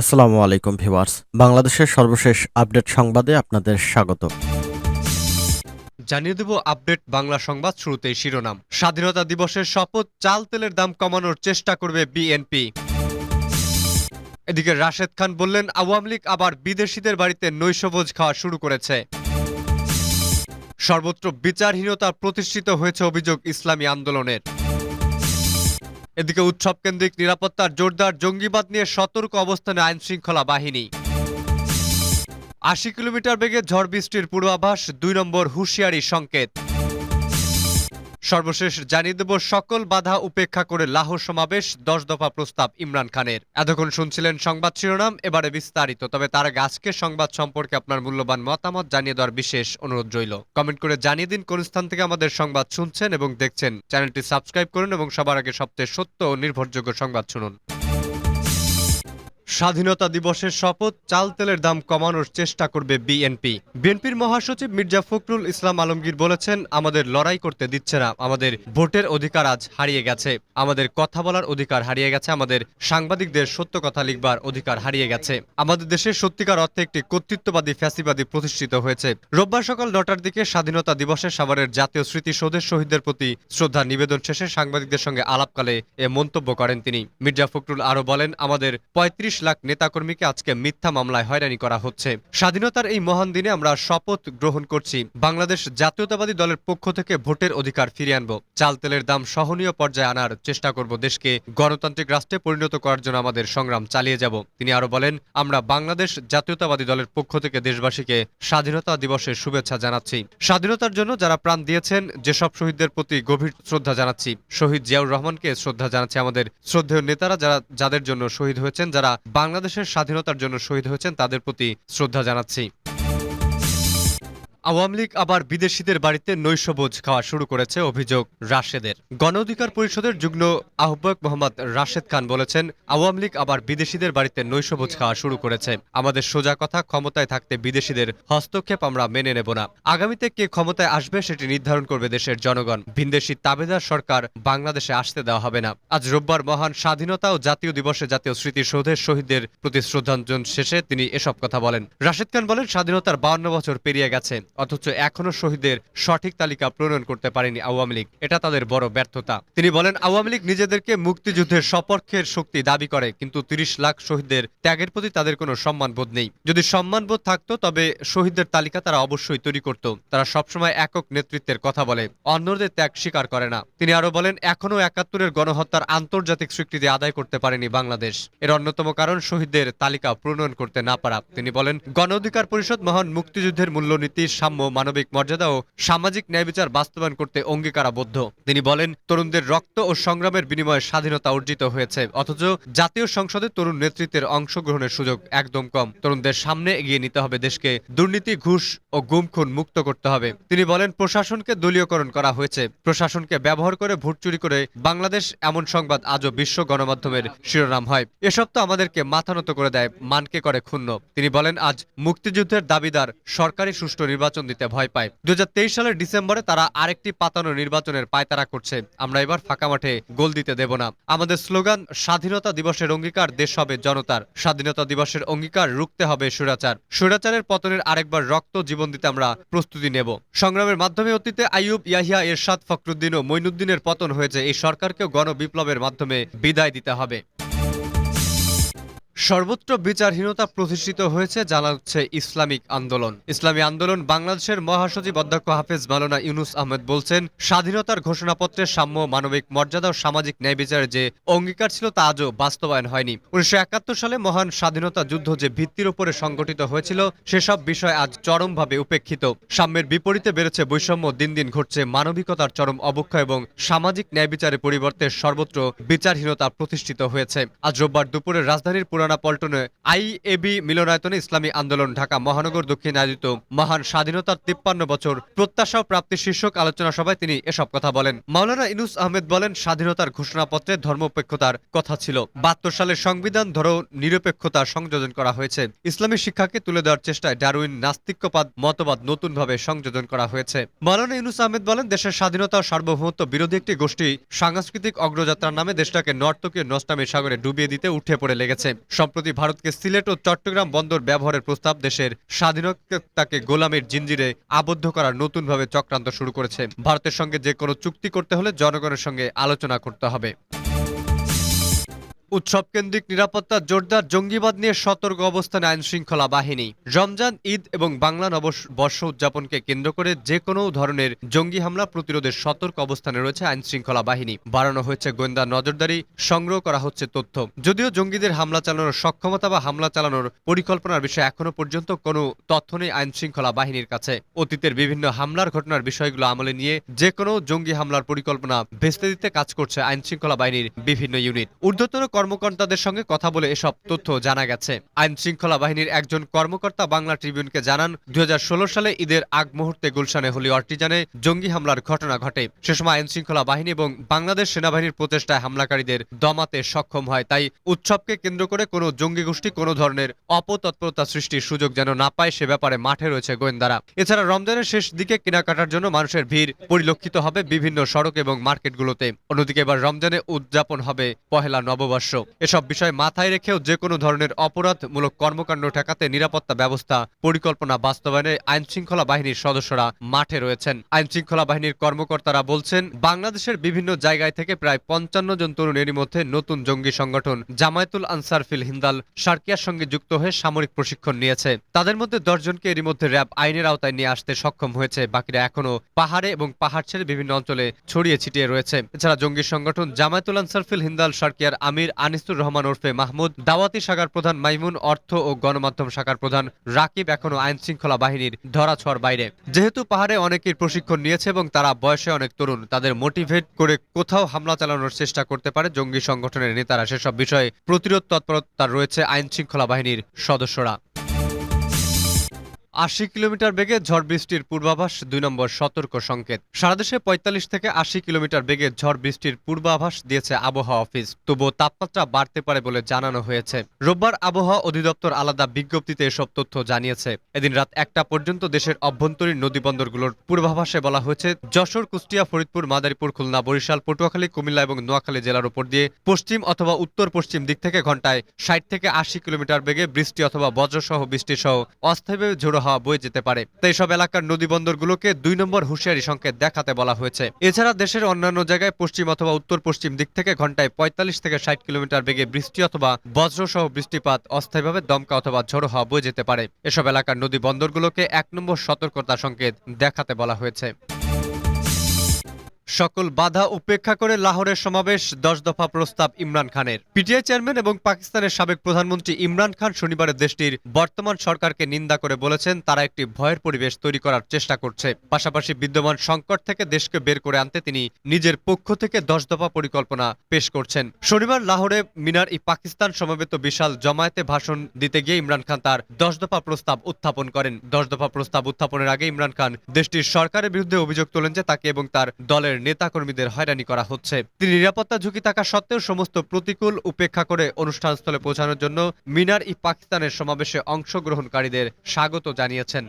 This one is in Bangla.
আসসালামু আলাইকুম ভিউয়ার্স। বাংলাদেশের সর্বশেষ আপডেট সংবাদে আপনাদের স্বাগত। জানিয়ে দেব আপডেট বাংলা সংবাদ শুরুতেই শিরোনাম। স্বাধীনতা দিবসের শপথ, চাল তেলের দাম কমানোর চেষ্টা করবে বিএনপি। এদিকে রাশেদ খান বললেন, আওয়ামী লীগ আবার বিদেশিদের বাড়িতে নৈশভোজ খাওয়া শুরু করেছে। সর্বত্র বিচারহীনতা প্রতিষ্ঠিত হয়েছে অভিযোগ ইসলামী আন্দোলনের। এদিকে উৎসব কেন্দ্রিক নিরাপত্তার জোরদার, জঙ্গিবাদ নিয়ে সতর্ক অবস্থানে আইন শৃঙ্খলা বাহিনী। আশি কিলোমিটার বেগে ঝড় বৃষ্টির পূর্বাভাস, দুই নম্বর হুঁশিয়ারি সংকেত। সর্বশেষ জানিয়ে দেব, সকল বাধা উপেক্ষা করে লাহোর সমাবেশ, দশ দফা প্রস্তাব ইমরান খানের। এতক্ষণ শুনছিলেন সংবাদ শিরোনাম, এবারে বিস্তারিত। তবে তার আজকের সংবাদ সম্পর্কে আপনার মূল্যবান মতামত জানিয়ে দেওয়ার বিশেষ অনুরোধ রইল। কমেন্ট করে জানিয়ে দিন কোন স্থান থেকে আমাদের সংবাদ শুনছেন এবং দেখছেন। চ্যানেলটি সাবস্ক্রাইব করুন এবং সবার আগে সবচেয়ে সত্য ও নির্ভরযোগ্য সংবাদ শুনুন। স্বাধীনতা দিবসের শপথ, চাল তেলের দাম কমানোর চেষ্টা করবে বিএনপি। বিএনপির মহাসচিব মির্জা ফখরুল ইসলাম আলমগীর বলেছেন, আমাদের লড়াই করতে দিচ্ছে না, আমাদের ভোটের অধিকার আজ হারিয়ে গেছে, আমাদের কথা বলার অধিকার হারিয়ে গেছে, আমাদের সাংবাদিকদের সত্য কথা লিখবার অধিকার হারিয়ে গেছে। আমাদের দেশে সত্যিকার অর্থে একটি কর্তৃত্ববাদী ফ্যাসিবাদী প্রতিষ্ঠিত হয়েছে। রোববার সকাল নটার দিকে স্বাধীনতা দিবসে সাভারের জাতীয় স্মৃতিসৌধের শহীদদের প্রতি শ্রদ্ধা নিবেদন শেষে সাংবাদিকদের সঙ্গে আলাপকালে এ মন্তব্য করেন তিনি। মির্জা ফখরুল আরও বলেন, আমাদের পঁয়ত্রিশ লাখ নেতাকর্মীকে আজকে মিথ্যা মামলায় হয়রানি করা হচ্ছে। স্বাধীনতার এই মহান দিনে আমরা শপথ গ্রহণ করছি। বাংলাদেশ জাতীয়তাবাদী দলের পক্ষ থেকে ভোটের অধিকার ফিরিয়ে আনব। চাল তেলের দাম সহনীয় পর্যায়ে আনার চেষ্টা করব দেশকে। গণতান্ত্রিক রাষ্ট্রে পরিণত করার জন্য আমাদের সংগ্রাম চালিয়ে যাব। তিনি আরও বলেন, আমরা বাংলাদেশ জাতীয়তাবাদী দলের পক্ষ থেকে দেশবাসীকে স্বাধীনতা দিবসের শুভেচ্ছা জানাচ্ছি। স্বাধীনতার জন্য যারা প্রাণ দিয়েছেন, যেসব শহীদদের প্রতি গভীর শ্রদ্ধা জানাচ্ছি। শহীদ জিয়াউর রহমানকে শ্রদ্ধা জানাচ্ছি আমাদের শ্রদ্ধেয় নেতারা, যারা যাদের জন্য শহীদ হয়েছেন, যারা বাংলাদেশের স্বাধীনতার জন্য শহীদ হয়েছেন তাদের প্রতি শ্রদ্ধা জানাচ্ছি। আওয়ামী লীগ আবার বিদেশিদের বাড়িতে নৈশভোজ খাওয়া শুরু করেছে, অভিযোগ রাশেদের। গণ অধিকার পরিষদের যুগ্ম আহ্বায়ক মোহাম্মদ রাশেদ খান বলেছেন, আওয়ামী লীগ আবার বিদেশিদের বাড়িতে নৈশভোজ খাওয়া শুরু করেছে। আমাদের সোজা কথা, ক্ষমতায় থাকতে বিদেশিদের হস্তক্ষেপ আমরা মেনে নেব না। আগামীতে কে ক্ষমতায় আসবে সেটি নির্ধারণ করবে দেশের জনগণ। ভিনদেশি তাবেদার সরকার বাংলাদেশে আসতে দেওয়া হবে না। আজ রোববার মহান স্বাধীনতা ও জাতীয় দিবসে জাতীয় স্মৃতিসৌধের শহীদদের প্রতি শ্রদ্ধাঞ্জন শেষে তিনি এসব কথা বলেন। রাশেদ খান বলেন, স্বাধীনতার বাউন্ন বছর পেরিয়ে গেছে। অথচ এখনও শহীদদের সঠিক তালিকা প্রণয়ন করতে পারেনি আওয়ামী লীগ। এটা তাদের বড় ব্যর্থতা। তিনি বলেন, আওয়ামী লীগ নিজেদেরকে মুক্তিযুদ্ধের সপক্ষের শক্তি দাবি করে, কিন্তু তিরিশ লাখ শহীদদের ত্যাগের প্রতি তাদের কোনো সম্মানবোধ নেই। যদি সম্মানবোধ থাকতো, তবে শহীদদের তালিকা তারা অবশ্যই তৈরি করত। তারা সবসময় একক নেতৃত্বের কথা বলে, অন্যদের ত্যাগ স্বীকার করে না। তিনি আরও বলেন এখনও একাত্তরের গণহত্যার আন্তর্জাতিক স্বীকৃতি আদায় করতে পারেনি বাংলাদেশ। এর অন্যতম কারণ, শহীদদের তালিকা প্রণয়ন করতে না পারা। তিনি বলেন গণ অধিকার পরিষদ মহান মুক্তিযুদ্ধের মূল্যনীতি সাম্য, মানবিক মর্যাদা ও সামাজিক ন্যায় বিচার বাস্তবায়ন করতে অঙ্গীকারাবদ্ধ। তিনি বলেন, তরুণদের রক্ত ও সংগ্রামের বিনিময়ে স্বাধীনতা অর্জিত হয়েছে, অথচ জাতীয় সংসদে তরুণ নেতৃত্বের অংশগ্রহণের সুযোগ একদম কম। তরুণদের সামনে এগিয়ে নিতে হবে দেশকে, দুর্নীতি, ঘুষ ও গুম খুন মুক্ত করতে হবে। তিনি বলেন, প্রশাসনকে দলীয়করণ করা হয়েছে। প্রশাসনকে ব্যবহার করে ভোট চুরি করে বাংলাদেশ এমন সংবাদ আজও বিশ্ব গণমাধ্যমের শিরোনাম হয়। এসব তো আমাদেরকে মাথা নত করে দেয়, মানকে করে ক্ষুণ্ণ। তিনি বলেন, আজ মুক্তিযুদ্ধের দাবিদার সরকারি সুষ্ঠু নির্বাচন দিতে ভয় পায়। দু সালের ডিসেম্বরে তারা আরেকটি পাতানো নির্বাচনের পায়তারা করছে। আমরা এবার ফাঁকা মাঠে গোল দিতে দেব না। আমাদের স্লোগান, স্বাধীনতা দিবসের অঙ্গীকার, দেশ হবে জনতার। স্বাধীনতা দিবসের অঙ্গীকার, রুখতে হবে স্বৈরাচার স্বৈরাচারের পতনের আরেকবার রক্ত জীবন দিতে আমরা প্রস্তুতি নেব। সংগ্রামের মাধ্যমে অতীতে আইয়ুব ইয়াহিয়া এরশাদ ফখরুদ্দিন ও মইনুদ্দিনের পতন হয়েছে। এই সরকারকেও গণবিপ্লবের মাধ্যমে বিদায় দিতে হবে। সর্বত্র বিচারহীনতা প্রতিষ্ঠিত হয়েছে, জানাচ্ছে ইসলামিক আন্দোলন। ইসলামী আন্দোলন বাংলাদেশের মহাসচিব অধ্যক্ষ হাফেজ মালানা ইউনুস আহমেদ বলছেন, স্বাধীনতার ঘোষণাপত্রে সাম্য মানবিক মর্যাদা ও সামাজিক ন্যায় বিচারের যে অঙ্গীকার ছিল তা আজও বাস্তবায়ন হয়নি। উনিশশো একাত্তর সালে মহান স্বাধীনতা যুদ্ধ যে ভিত্তির উপরে সংগঠিত হয়েছিল, সেসব বিষয় আজ চরমভাবে উপেক্ষিত। সাম্যের বিপরীতে বেড়েছে বৈষম্য, দিন দিন ঘটছে মানবিকতার চরম অবক্ষয় এবং সামাজিক ন্যায় বিচারের পরিবর্তে সর্বত্র বিচারহীনতা প্রতিষ্ঠিত হয়েছে। আজ রোববার দুপুরে রাজধানীর পুরানা পল্টনে আইএবি মিলনায়তনে ইসলামী আন্দোলন, ঢাকা মহানগর দক্ষিণ আয়োজিত মহান স্বাধীনতার তিপ্পান্ন বছর প্রত্যাশা প্রাপ্তি শীর্ষক আলোচনা সভায় তিনি এসব কথা বলেন। মাওলানা ইনুস আহমেদ বলেন, স্বাধীনতার ঘোষণাপত্রে ধর্মপেক্ষতার কথা ছিল। বাহাত্তর সালের সংবিধান ধরো নিরপেক্ষতা সংযোজন করা হয়েছে। ইসলামী শিক্ষাকে তুলে দেওয়ার চেষ্টায় ডারউইন নাস্তিক্যবাদ মতবাদ নতুনভাবে সংযোজন করা হয়েছে। মাওলানা ইনুস আহমেদ বলেন, দেশের স্বাধীনতা সার্বভৌমত্ব বিরোধী একটি গোষ্ঠী সাংস্কৃতিক অগ্রযাত্রার নামে দেশটাকে নর্তকীয় নষ্টামের সাগরে ডুবিয়ে দিতে উঠে পড়ে লেগেছে। সম্প্রতি ভারতকে সিলেট ও চট্টগ্রাম বন্দর ব্যবহারের প্রস্তাব দেশের স্বাধীনতাকে গোলামের জিঞ্জিরে আবদ্ধ করার নতুনভাবে চক্রান্ত শুরু করেছে। ভারতের সঙ্গে যে কোনো চুক্তি করতে হলে জনগণের সঙ্গে আলোচনা করতে হবে। উৎসব কেন্দ্রিক নিরাপত্তা, জোরদার, জঙ্গিবাদ নিয়ে সতর্ক অবস্থানে আইন শৃঙ্খলা বাহিনী। রমজান, ঈদ এবং বাংলা নববর্ষ উদযাপনকে কেন্দ্র করে যে কোনো ধরনের জঙ্গি হামলা প্রতিরোধের সতর্ক অবস্থানে রয়েছে আইন শৃঙ্খলা বাহিনী। বাড়ানো হয়েছে গোয়েন্দা নজরদারি, সংগ্রহ করা হচ্ছে তথ্য। যদিও জঙ্গিদের হামলা চালানোর সক্ষমতা বা হামলা চালানোর পরিকল্পনার বিষয়ে এখনও পর্যন্ত কোনো তথ্য নেই আইন শৃঙ্খলা বাহিনীর কাছে। অতীতের বিভিন্ন হামলার ঘটনার বিষয়গুলো আমলে নিয়ে যে কোনো জঙ্গি হামলার পরিকল্পনা ভেস্তে দিতে কাজ করছে আইন শৃঙ্খলা বাহিনীর বিভিন্ন ইউনিট। ঊর্ধ্বতন কর্মকর্তাদের সঙ্গে কথা বলে এসব তথ্য জানা গেছে। আইন শৃঙ্খলা বাহিনীর একজন কর্মকর্তা বাংলা ট্রিবিউনকে জানান দু হাজার ষোলো সালে ঈদের আগ মুহূর্তে গুলশানে হলি অর্টিজানে জঙ্গি হামলার ঘটনা ঘটে। সে সময় আইন শৃঙ্খলা বাহিনী এবং বাংলাদেশ সেনাবাহিনীর প্রচেষ্টায় হামলাকারীদের দমাতে সক্ষম হয়, তাই উৎসবকে কেন্দ্র করে কোনো জঙ্গি গোষ্ঠী কোনো ধরনের অপতৎপরতা সৃষ্টির সুযোগ যেন না পায়, সে ব্যাপারে মাঠে রয়েছে গোয়েন্দারা। এছাড়া রমজানের শেষ দিকে কেনাকাটার জন্য মানুষের ভিড় পরিলক্ষিত হবে বিভিন্ন সড়ক এবং মার্কেটগুলোতে। অন্যদিকে এবার রমজানে উদযাপন হবে পহেলা নববর্ষ। এসব বিষয় মাথায় রেখেও যে কোনো ধরনের অপরাধমূলক কর্মকাণ্ড ঠেকাতে নিরাপত্তা ব্যবস্থা, পরিকল্পনা বাস্তবায়নে আইন শৃঙ্খলা বাহিনীর সদস্যরা মাঠে রয়েছেন। আইন শৃঙ্খলা বাহিনীর কর্মকর্তারা বলছেন, বাংলাদেশের বিভিন্ন জায়গায় থেকে প্রায় পঞ্চান্ন জন তরুণ এরই মধ্যে নতুন জঙ্গি সংগঠন জামায়াতুল আনসার ফিল হিন্দাল সার্কিয়ার সঙ্গে যুক্ত হয়ে সামরিক প্রশিক্ষণ নিয়েছে। তাদের মধ্যে দশজনকে এরই মধ্যে র্যাব আইনের আওতায় নিয়ে আসতে সক্ষম হয়েছে। বাকিরা এখনও পাহাড়ে এবং পাহাড় ছেড়ে বিভিন্ন অঞ্চলে ছড়িয়ে ছিটিয়ে রয়েছে। এছাড়া জঙ্গি সংগঠন জামায়াতুল আনসার ফিল হিন্দাল সার্কিয়ার আমির আনিসুর রহমান ওরফে মাহমুদ, দাওয়াতি শাখার প্রধান মাইমুন, অর্থ ও গণমাধ্যম শাখার প্রধান রাকিব এখনও আইন শৃঙ্খলা বাহিনীর ধরাছোঁয়ার বাইরে। যেহেতু পাহাড়ে অনেকের প্রশিক্ষণ নিয়েছে এবং তারা বয়সে অনেক তরুণ, তাদের মোটিভেট করে কোথাও হামলা চালানোর চেষ্টা করতে পারে জঙ্গি সংগঠনের নেতারা। সেসব বিষয়ে প্রতিরোধ তৎপরতা রয়েছে আইন শৃঙ্খলা বাহিনীর সদস্যরা। আশি কিলোমিটার বেগে ঝড় বৃষ্টির পূর্বাভাস, দুই নম্বর সতর্ক সংকেত। সারা দেশে পঁয়তাল্লিশ থেকে আশি কিলোমিটার বেগে ঝড় বৃষ্টির পূর্বাভাস দিয়েছে আবহাওয়া অফিস। তবুও তাপমাত্রা বাড়তে পারে বলে জানানো হয়েছে। রোববার আবহাওয়া অধিদপ্তর আলাদা বিজ্ঞপ্তিতে এসব তথ্য জানিয়েছে। এদিন রাত একটা পর্যন্ত দেশের অভ্যন্তরীণ নদীবন্দরগুলোর পূর্বাভাসে বলা হয়েছে, যশোর, কুষ্টিয়া, ফরিদপুর, মাদারীপুর, খুলনা, বরিশাল, পটুয়াখালী, কুমিল্লা এবং নোয়াখালী জেলার উপর দিয়ে পশ্চিম অথবা উত্তর পশ্চিম দিক থেকে ঘন্টায় ষাট থেকে আশি কিলোমিটার বেগে বৃষ্টি অথবা বজ্রসহ বৃষ্টি সহ অস্থায়ীভাবে ঝোড়ো হাওয়া বয়ে যেতে পারে। তাই সব এলাকার নদী বন্দরগুলোকে দুই নম্বর হুঁশিয়ারি সংকেত দেখাতে বলা হয়েছে। এছাড়া দেশের অন্যান্য জায়গায় পশ্চিম অথবা উত্তর পশ্চিম দিক থেকে ঘন্টায় পঁয়তাল্লিশ থেকে ষাট কিলোমিটার বেগে বৃষ্টি অথবা বজ্র সহ বৃষ্টিপাত, অস্থায়ীভাবে দমকা অথবা ঝোড়ো হাওয়া বয়ে যেতে পারে। এসব এলাকার নদী বন্দরগুলোকে এক নম্বর সতর্কতা সংকেত দেখাতে বলা হয়েছে। সকল বাধা উপেক্ষা করে লাহোরের সমাবেশ দশ দফা প্রস্তাব ইমরান খানের। পিটিআই চেয়ারম্যান এবং পাকিস্তানের সাবেক প্রধানমন্ত্রী ইমরান খান শনিবারে দেশটির বর্তমান সরকারকে নিন্দা করে বলেছেন, তারা একটি ভয়ের পরিবেশ তৈরি করার চেষ্টা করছে। পাশাপাশি বিদ্যমান সংকট থেকে দেশকে বের করে আনতে তিনি নিজের পক্ষ থেকে দশ দফা পরিকল্পনা পেশ করছেন। শনিবার লাহোরে মিনার ই পাকিস্তান সমবেত বিশাল জমায়েতে ভাষণ দিতে গিয়ে ইমরান খান তার দশ দফা প্রস্তাব উত্থাপন করেন। দশ দফা প্রস্তাব উত্থাপনের আগে ইমরান খান দেশটির সরকারের বিরুদ্ধে অভিযোগ তোলেন যে তাকে এবং তার দলের নেতাকর্মীদের হয়রানি করা হচ্ছে। তিনি নিরাপত্তা ঝুঁকি থাকা সত্ত্বেও সমস্ত প্রতিকূল উপেক্ষা করে অনুষ্ঠানস্থলে পৌঁছানোর জন্য মিনার ই পাকিস্তানের সমাবেশে অংশগ্রহণকারীদের স্বাগত জানিয়েছেন।